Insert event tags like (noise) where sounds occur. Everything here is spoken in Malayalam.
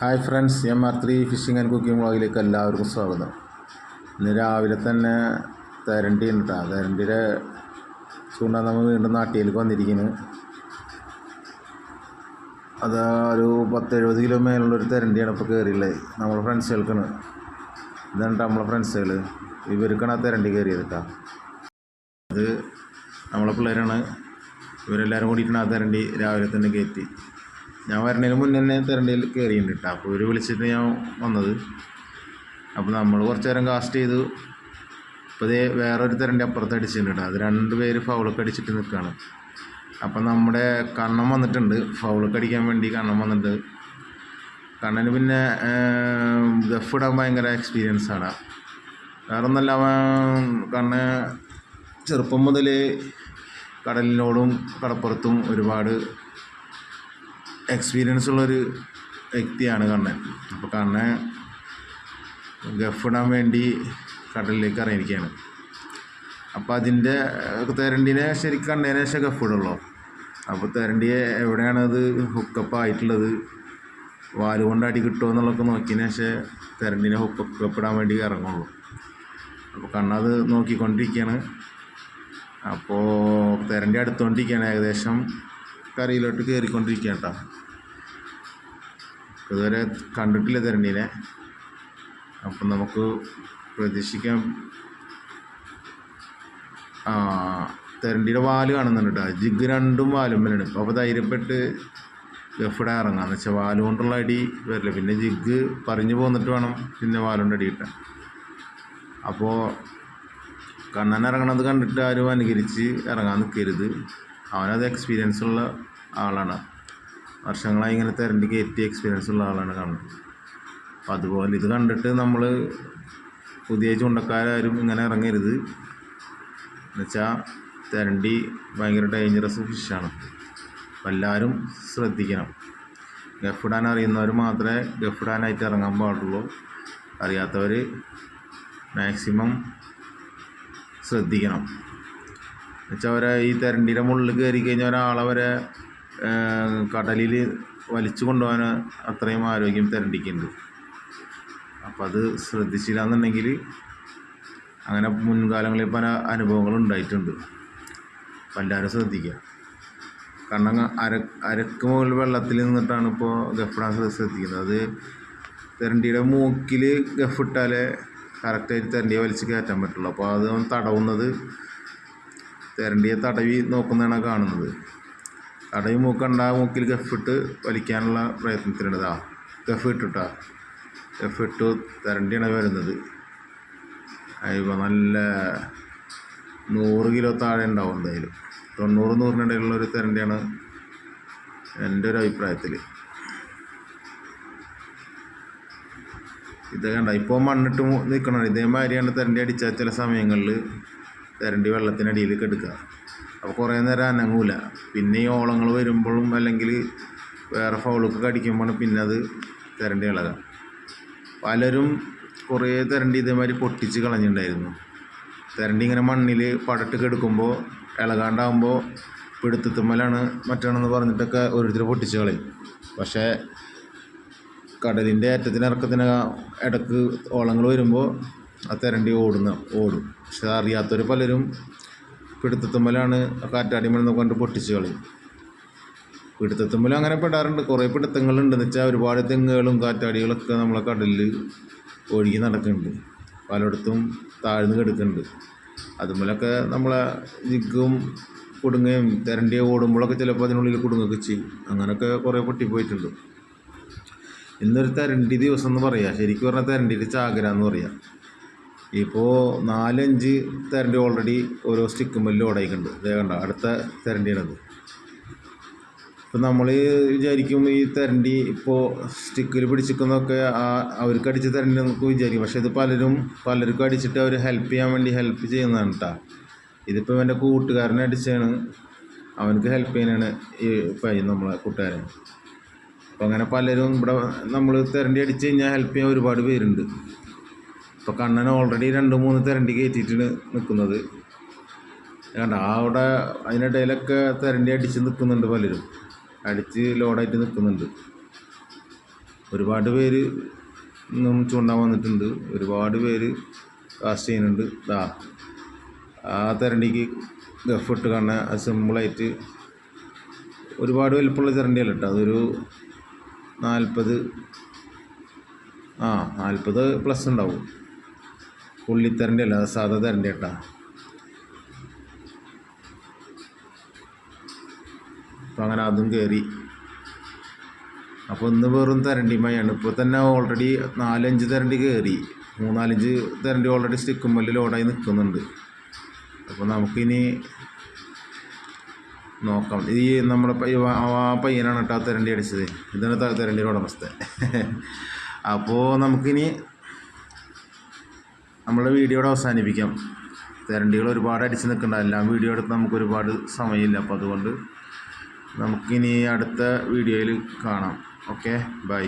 Hi friends M R three fishing and cooking വ്ളോഗിലേക്ക് എല്ലാവർക്കും സ്വാഗതം. ഇന്ന് രാവിലെ തന്നെ തരണ്ടി ഉണ്ട് തരണ്ടിയുടെ ചൂണ്ട നമ്മൾ വീണ്ടും നാട്ടിലേക്ക് വന്നിരിക്കുന്നു. അത് ഒരു പത്ത് എഴുപത് കിലോ മേലുള്ളൊരു തരണ്ടിയാണ് ഇപ്പോൾ കയറിയുള്ളത് നമ്മളെ ഫ്രണ്ട്സുകൾക്കാണ്. ഇതാണ് നമ്മളെ ഫ്രണ്ട്സുകൾ ഇവർക്കാണ് ആ തരണ്ടി കയറിയത് കേട്ടോ. അത് നമ്മളെ പിള്ളേരാണ്. ഇവരെല്ലാവരും കൂടിയിട്ടാണ് ആ തരണ്ടി രാവിലെ തന്നെ കയറ്റി. ഞാൻ വരണതിന് മുന്നേ തന്നെ തെരണ്ടിയിൽ കയറിയിട്ടുണ്ട് കേട്ടോ അപ്പോൾ ഇവർ വിളിച്ചിട്ട് ഞാൻ വന്നത്. അപ്പോൾ നമ്മൾ കുറച്ച് നേരം കാസ്റ്റ് ചെയ്തു. അപ്പോൾ ഇതേ വേറൊരു തെരണ്ടി അപ്പുറത്ത് അടിച്ചിട്ടുണ്ട് കേട്ടോ അത് രണ്ട് പേര് ഫൗളൊക്കെ അടിച്ചിട്ട് നിൽക്കുകയാണ് അപ്പം നമ്മുടെ കണ്ണം വന്നിട്ടുണ്ട്. ഫൗളൊക്കെ അടിക്കാൻ വേണ്ടി കണ്ണം വന്നിട്ടുണ്ട്. കണ്ണന് പിന്നെ ഗഫ് ഇടാൻ ഭയങ്കര എക്സ്പീരിയൻസ് ആണ് വേറെ ഒന്നല്ല കണ്ണ് ചെറുപ്പം മുതൽ കടലിനോടും കടപ്പുറത്തും ഒരുപാട് എക്സ്പീരിയൻസ് ഉള്ളൊരു വ്യക്തിയാണ് കണ്ണൻ. അപ്പോൾ കണ്ണൻ ഗഫിടാൻ വേണ്ടി കടലിലേക്ക് ഇറങ്ങിയിരിക്കുകയാണ്. അപ്പോൾ അതിന്റെ തെരണ്ടിനെ ശരിക്കും കണ്ണേനെ ശേഷം ഗഫിടുള്ളൂ. അപ്പോൾ തെരണ്ടിയെ എവിടെയാണ് അത് ഹുക്കപ്പ് ആയിട്ടുള്ളത്? വാൽ കൊണ്ട് അടി കിട്ടുമോ എന്നുള്ളതൊക്കെ നോക്കിയതിന് ശേഷം തെരണ്ടിനെ ഹുക്കപ്പ് ഇടാൻ വേണ്ടി ഇറങ്ങുള്ളൂ. അപ്പോൾ കണ്ണത് നോക്കിക്കൊണ്ടിരിക്കുകയാണ്. അപ്പോൾ തെരണ്ടി അടുത്തുകൊണ്ടിരിക്കുകയാണ്. ഏകദേശം കരയിലോട്ട് കയറിക്കൊണ്ടിരിക്കുകയാണ് കേട്ടോ. ഇതുവരെ കണ്ടിട്ടില്ല തെരണ്ടീനെ അപ്പം നമുക്ക് പ്രതീക്ഷിക്കാം. തെരണ്ടിയുടെ വാൽ കാണുന്നുണ്ട് ജിഗ് രണ്ടും വാലും മേലാണ്. അപ്പോൾ ധൈര്യപ്പെട്ട് ഗഫിടെ ഇറങ്ങാം. എന്ന് വെച്ചാൽ വാൽ കൊണ്ടുള്ള അടി വരില്ല. പിന്നെ ജിഗ് പറഞ്ഞു പോന്നിട്ട് വേണം പിന്നെ വാലുകൊണ്ട് അടി കിട്ടാൻ. അപ്പോൾ കണ്ണൻ ഇറങ്ങണത് കണ്ടിട്ട് ആരും അനുകരിച്ച് ഇറങ്ങാൻ നിൽക്കരുത് അവനത് എക്സ്പീരിയൻസ് ഉള്ള ആളാണ്. വർഷങ്ങളായി ഇങ്ങനെ തിരണ്ടി കയറ്റി എക്സ്പീരിയൻസ് ഉള്ള ആളാണ് കാണുന്നത്. അപ്പോൾ അതുപോലെ ഇത് കണ്ടിട്ട് നമ്മൾ പുതിയ ചൂണ്ടക്കാരും ഇങ്ങനെ ഇറങ്ങരുത്. എന്നുവെച്ചാൽ തിരണ്ടി ഭയങ്കര ഡേഞ്ചറസ് ഫിഷാണ് അപ്പം എല്ലാവരും ശ്രദ്ധിക്കണം. ഗഫിടാൻ അറിയുന്നവർ മാത്രമേ ഗഫിടാനായിട്ട് ഇറങ്ങാൻ പാടുള്ളൂ. അറിയാത്തവർ മാക്സിമം ശ്രദ്ധിക്കണം. എന്നുവെച്ചാൽ അവരെ ഈ തെരണ്ടിയുടെ മുകളിൽ കയറി കഴിഞ്ഞാൽ ഒരാളെ വരെ കടലിൽ വലിച്ചു കൊണ്ടുപോകാൻ അത്രയും ആരോഗ്യം തിരണ്ടിക്കുന്നുണ്ട് അപ്പം അത് ശ്രദ്ധിച്ചില്ല എന്നുണ്ടെങ്കിൽ അങ്ങനെ മുൻകാലങ്ങളിൽ പല അനുഭവങ്ങളും ഉണ്ടായിട്ടുണ്ട്. അപ്പം എല്ലാവരും ശ്രദ്ധിക്കുക. കാരണം അര അരക്ക് മുകളിൽ വെള്ളത്തിൽ നിന്നിട്ടാണ് ഇപ്പോൾ ഗഫിടാൻ ശ്രദ്ധിക്കുന്നത്. അത് തെരണ്ടിയുടെ മൂക്കിൽ ഗഫിട്ടാലേ കറക്റ്റായിട്ട് തെരണ്ടിയെ വലിച്ച് കയറ്റാൻ പറ്റുള്ളൂ. അപ്പോൾ അത് തടവുന്നത് തെരണ്ടിയെ തടവി നോക്കുന്നതാണ് കാണുന്നത്. തടവി മൂക്കണ്ട മൂക്കിൽ ഗഫിട്ട് വലിക്കാനുള്ള പ്രയത്നത്തിലുണ്ട്. ഇതാ ഗഫ് ഇട്ടിട്ടാ. ഗഫ് ഇട്ടു തരണ്ടിയാണ് വരുന്നത്. അതിപ്പോൾ നല്ല നൂറ് കിലോ താഴെ ഉണ്ടാവും എന്തായാലും. തൊണ്ണൂറ് നൂറിനിടയിലുള്ള ഒരു തരണ്ടിയാണ് എന്റെ ഒരു അഭിപ്രായത്തിൽ. ഇത് കണ്ട ഇപ്പോൾ മണ്ണിട്ട് നിൽക്കണം ഇതേമാതിരിയാണ് തരണ്ടി അടിച്ചാൽ ചില സമയങ്ങളിൽ തരണ്ടി വെള്ളത്തിനടിയിൽ കെടുക്കുക. അപ്പോൾ കുറേ നേരം അനങ്ങൂല. പിന്നെ ഈ ഓളങ്ങൾ വരുമ്പോഴും അല്ലെങ്കിൽ വേറെ ഫൗളൊക്കെ കടിക്കുമ്പോഴാണ് പിന്നെ അത് തിരണ്ടി ഇളകുക പലരും കുറേ തിരണ്ടി ഇതേമാതിരി പൊട്ടിച്ച് കളഞ്ഞിട്ടുണ്ടായിരുന്നു തിരണ്ടി ഇങ്ങനെ മണ്ണിൽ പടട്ട് കെടുക്കുമ്പോൾ ഇളകാണ്ടാകുമ്പോൾ പിടുത്തത്തുമ്മലാണ് മറ്റാണെന്ന് പറഞ്ഞിട്ടൊക്കെ ഓരോരുത്തർ പൊട്ടിച്ച് കളയും. പക്ഷേ കടലിന്റെ ഏറ്റത്തിന് ഇറക്കത്തിന് ഇടയ്ക്ക് ഓളങ്ങൾ വരുമ്പോൾ ആ തിരണ്ടി ഓടുന്ന ഓടും. പക്ഷെ അറിയാത്തവർ പലരും പിടുത്തത്തുമ്മലാണ് കാറ്റാടിമൽ കൊണ്ട് പൊട്ടിച്ച് കളയും പിടുത്തത്തുമ്മലും അങ്ങനെ പെടാറുണ്ട്. കുറേ പിടുത്തങ്ങളുണ്ട്. എന്ന് വെച്ചാൽ ഒരുപാട് തെങ്ങുകളും കാറ്റാടികളൊക്കെ നമ്മളെ കടലിൽ ഒഴുകി നടക്കുന്നുണ്ട്. പലയിടത്തും താഴ്ന്നു കിടക്കുന്നുണ്ട്. അതുമൂലമൊക്കെ നമ്മളെ ജിഗും കുടുങ്ങയും തെരണ്ടിയെ ഓടുമ്പോഴൊക്കെ ചിലപ്പോൾ അതിനുള്ളിൽ കുടുങ്ങൊക്കെ ചെയ്യും. അങ്ങനെയൊക്കെ കുറേ പൊട്ടിപ്പോയിട്ടുണ്ട്. ഇന്നൊരു തെരണ്ടി ദിവസം എന്ന് പറയാം. ശരിക്കും പറഞ്ഞാൽ തെരണ്ടിയുടെ ചാകര എന്ന് പറയാം. ഇപ്പോൾ നാലഞ്ച് തെരണ്ടി ഓൾറെഡി ഓരോ സ്റ്റിക്കുമ്പോൾ ലോഡായിട്ടുണ്ട് ഇതേ കണ്ട അടുത്ത തെരണ്ടിയാണത്. ഇപ്പം നമ്മൾ വിചാരിക്കും ഈ തരണ്ടി ഇപ്പോൾ സ്റ്റിക്കിൽ പിടിച്ചിരിക്കുന്നതൊക്കെ ആ അവർക്ക് അടിച്ച തെരണ്ടി നമുക്ക് വിചാരിക്കും. പക്ഷേ ഇത് പലരും പലർക്കും അടിച്ചിട്ട് അവർ ഹെൽപ്പ് ചെയ്യാൻ വേണ്ടി ഹെൽപ്പ് ചെയ്യുന്നതാണ് കേട്ടോ ഇതിപ്പോൾ എന്റെ കൂട്ടുകാരനെ അടിച്ചാണ് അവനക്ക് ഹെൽപ്പ് ചെയ്യാനാണ് ഈ പയ്യൻ നമ്മളെ കൂട്ടുകാരൻ. അപ്പോൾ അങ്ങനെ പലരും ഇവിടെ നമ്മൾ തരണ്ടി അടിച്ച് കഴിഞ്ഞാൽ ഹെൽപ്പ് ചെയ്യാൻ ഒരുപാട് പേരുണ്ട്. ഇപ്പോൾ കണ്ണൻ ഓൾറെഡി രണ്ട് മൂന്ന് തെരണ്ടി കയറ്റിയിട്ടാണ് നിൽക്കുന്നത് കണ്ട അവിടെ അതിനിടയിലൊക്കെ തെരണ്ടി അടിച്ച് നിൽക്കുന്നുണ്ട് പലരും. അടിച്ച് ലോഡായിട്ട് നിൽക്കുന്നുണ്ട് ഒരുപാട് പേര് ഇന്നും ചൂണ്ടാൻ വന്നിട്ടുണ്ട്. ഒരുപാട് പേര് കാസ്റ്റ് ചെയ്യുന്നുണ്ട്. ദാ ആ തെരണ്ടിക്ക് ഗഫ് ഇട്ട് കാണാൻ സിമ്പിളായിട്ട് ഒരുപാട് വലിപ്പമുള്ള ചിരണ്ടിയല്ല കേട്ടോ. അതൊരു നാൽപ്പത് ആ നാൽപ്പത് പ്ലസ് ഉണ്ടാവും. പുള്ളിത്തരണ്ടി അല്ല സാധാ തരണ്ടി കേട്ടാ അപ്പം അങ്ങനെ അതും കയറി അപ്പോൾ ഇന്ന് വെറും തരണ്ടിമയാണ് ഇപ്പോൾ തന്നെ ഓൾറെഡി നാലഞ്ച് തരണ്ടി കയറി മൂന്നാലഞ്ച് തരണ്ടി ഓൾറെഡി സ്റ്റിക്കുമ്പല്ലിൽ ലോഡായി നിൽക്കുന്നുണ്ട് അപ്പോൾ നമുക്കിനി നോക്കാം. ഈ നമ്മുടെ ആ പയ്യനാണ് കേട്ടോ തരണ്ടി അടിച്ചത്. ഇതാണ് തെരണ്ടിയുടെ ഉടമസ്ഥ (laughs) അപ്പോൾ നമുക്കിനി നമ്മുടെ വീഡിയോയുടെ അവസാനിപ്പിക്കാം. തെരണ്ടികൾ ഒരുപാട് അടിച്ച് നിൽക്കണ്ട. എല്ലാം വീഡിയോ എടുത്ത് നമുക്ക് ഒരുപാട് സമയമില്ല. അപ്പോൾ അതുകൊണ്ട് നമുക്കിനി അടുത്ത വീഡിയോയിൽ കാണാം. ഓക്കെ? ബൈ.